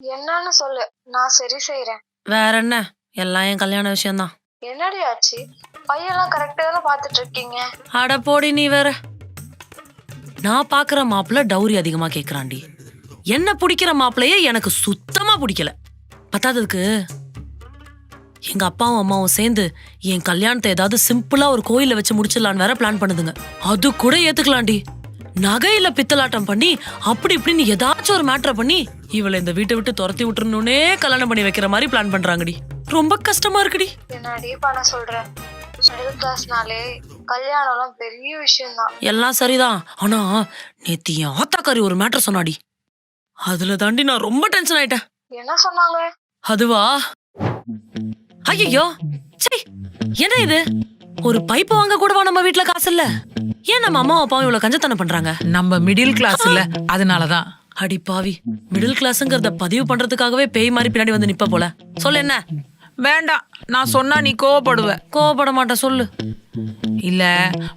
என்னன்னு சொல்லு. நான் சரி செய்யறேன் வேற என்ன? எல்லாம் என் கல்யாண விஷயம்தான். என்னடி ஆச்சு? பையெல்லாம் கரெக்டா தானே பாத்துட்டு இருக்கீங்க அட போடி நீ வேற. நான் பாக்குற மாப்பிள்ள டௌரி அதிகமா கேக்குறான்டி என்ன பிடிக்கிற மாப்பிள்ளையே எனக்கு சுத்தமா பிடிக்கல. பத்தாததுக்கு எங்க அப்பாவும் அம்மாவும் சேர்ந்து என் கல்யாணத்தை ஏதாவது சிம்பிளா ஒரு கோயில்ல வச்சு முடிச்சிடலான்னு வேற பிளான் பண்ணுதுங்க. அது கூட ஏத்துக்கலாம்டி நகையில பித்தலாட்டம் பண்ணி அப்படி இப்படின்னு ஏதாச்சும் ஒரு மேட்டரை பண்ணி இவளை இந்த வீட்டை விட்டு துரத்தி விட்டுறணும்னே கல்யாணம் பண்ணி வைக்கிற மாதிரி பிளான் பண்றாங்கடி. ரொம்ப கஷ்டமா இருக்குடி. என்னடி பண்ண சொல்றேன் மிடில் கிளாஸ்னாலே கல்யாணம்லாம் பெரிய விஷயம்தான். எல்லாம் சரிதான். ஆனா நேத்து என் ஆத்தாக்காரி ஒரு மேட்டர் சொன்னாடி. அதுல தாண்டி நான் ரொம்ப டென்ஷன் ஆயிட்டேன். என்ன சொன்னாங்க? அதுவா? ஐயோ சரி என்ன இது? ஒரு பைப் வாங்க கூடவா நம்ம வீட்ல காசு இல்ல. ஏன் நம்ம அம்மா அப்பாவும் இவ்வளவு கஞ்சத்தனம் பண்றாங்க? நம்ம மிடில் கிளாஸ் இல்ல. அதனாலதான். அடி பாவி. மிடில் கிளாஸ்ங்கிறத பதிவு பண்றதுக்காகவே பேய் மாதிரி பின்னாடி வந்து நிப்ப போல. சொல்லு என்ன? வேண்டாம். நான் சொன்னா நீ கோவப்படுவ. கோவப்பட மாட்டேன் சொல்லு. இல்ல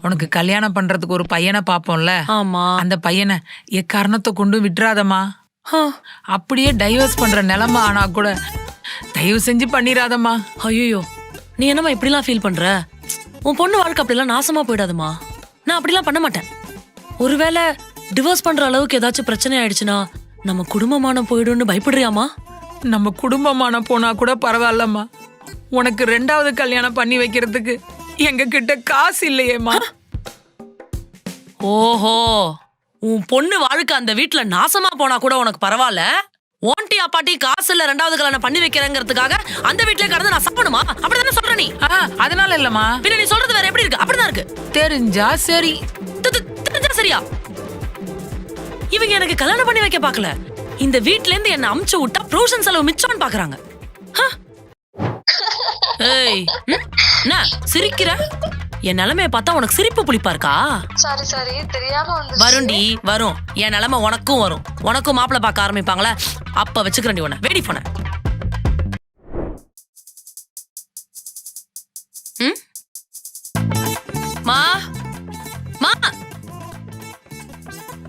உனக்கு கல்யாணம் பண்றதுக்கு ஒரு பையனை பாப்போம்ல. ஆமா. அந்த பையனை எக்காரணத்தை கொண்டு விட்டுறாதம்மா. அப்படியே டைவர்ஸ் பண்ற நிலைமை ஆனா கூட தயவு செஞ்சு பண்ணிராதம்மா. ஐயோ நீ என்னம்மா இப்படிலாம் ஃபீல் பண்ற? உன் பொண்ணு வாழ்க்கை அப்படிலாம் நாசமா போயிடாதுமா நான் அப்படிலாம் பண்ண மாட்டேன். ஒருவேளை டிவோர்ஸ் பண்ற அளவுக்கு ஏதாச்சும் பிரச்சனை ஆயிடுச்சுன்னா நம்ம குடும்பமானம் போயிடும்னு பயப்படுறியாமா நம்ம குடும்பமான போனா கூட பரவாயில்லம்மா. உனக்கு ரெண்டாவது கல்யாணம் பண்ணி வைக்கிறதுக்கு எங்க கிட்ட காசு இல்லையேம்மா. ஓஹோ உன் பொண்ணு வாழ்க்கை அந்த வீட்ல நாசமா போனா கூட உனக்கு பரவாயில்ல? ஓன்டி அப்பாட்டி காசு இல்ல ரெண்டாவது கல்யாணம் பண்ணி வைக்கிறேங்கிறதுக்காக அந்த வீட்லயே கடந்து நான் சாப்பிடணுமா? அப்படிதானே சொல்ற நீ? அதனால இல்லம்மா. பின்ன நீ சொல்றது வேற எப்படி இருக்கு? அப்படிதான் இருக்கு. தெரிஞ்சா சரி. தெரிஞ்சா சரியா? இவங்க எனக்கு கல்யாணம் பண்ணி வைக்க பார்க்கல. இந்த வீட்ல இருந்து என்ன அமுச்சு விட்டா ப்ரொவிஷன் செலவு மிச்சம்னு பாக்குறாங்க? ஏய்? என்ன சிரிக்கிற? என் நிலைமைய பார்த்தா உனக்கு சிரிப்பு புளிப்பா இருக்கா? சரி சரி தெரியாம வந்து வரும்டி வரும். என் நிலைமை உனக்கும் வரும். உனக்கும் மாப்பிள்ளை பார்க்க ஆரம்பிப்பாங்களே? அப்ப வச்சுக்கிறேன்டி உன்னை. வேடி போன.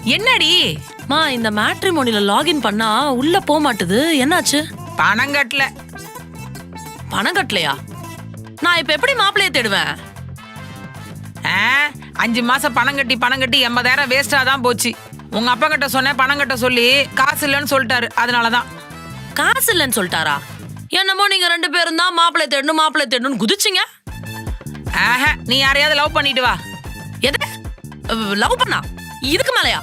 என்னடி? மா இந்த மேட்ரிமோனில லாகின் பண்ணா உள்ள போக மாட்டுது. என்னாச்சு? பணம் கட்டல. பணம் கட்டலையா? நான் இப்ப எப்படி மாப்பிள்ளைய தேடுவேன்? அஞ்சு மாசம் பணம் கட்டி பணம் கட்டி எண்பதாயிரம் வேஸ்டா தான் போச்சு. உங்க அப்பா கிட்ட சொன்னேன் பணம் கட்ட சொல்லி காசு இல்லைன்னு சொல்லிட்டாரு. அதனாலதான். காசு இல்லைன்னு சொல்லிட்டாரா? என்னமோ நீங்க ரெண்டு பேரும் தான் மாப்பிள்ளை தேடணும் மாப்பிள்ளை தேடணும்னு குதிச்சிங்க. ஆஹா நீ யாரையாவது லவ் பண்ணிட்டு வா. எது? லவ் பண்ணா? இதுக்கு மேலயா?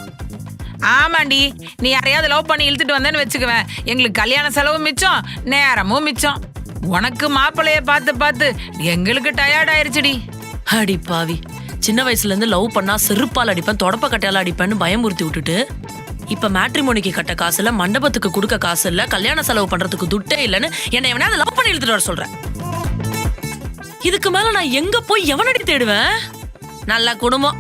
ஆமாண்டி. நீ யாரையாவது லவ் பண்ணி இழுத்துட்டு வந்தேன்னு வச்சுக்குவேன். எங்களுக்கு கல்யாண செலவு மிச்சம் நேரமும் மிச்சம். உனக்கு மாப்பிள்ளைய பார்த்து பார்த்து எங்களுக்கு டயர்ட் ஆயிருச்சுடி. அடி பாவி. சின்ன வயசுல இருந்து லவ் பண்ணா செருப்பால் அடிப்பேன் தொடப்ப கட்டையால அடிப்பேன்னு பயமுறுத்தி விட்டுட்டு இப்ப மேட்ரிமோனிக்கு கட்ட காசு இல்ல மண்டபத்துக்கு கொடுக்க காசு இல்ல கல்யாண செலவு பண்றதுக்கு துட்டே இல்லைன்னு என்னை எவனாவது லவ் பண்ணி இழுத்துட்டு வர சொல்றேன். இதுக்கு மேல நான் எங்க போய் எவனடி தேடுவேன்? நல்ல குடும்பம்.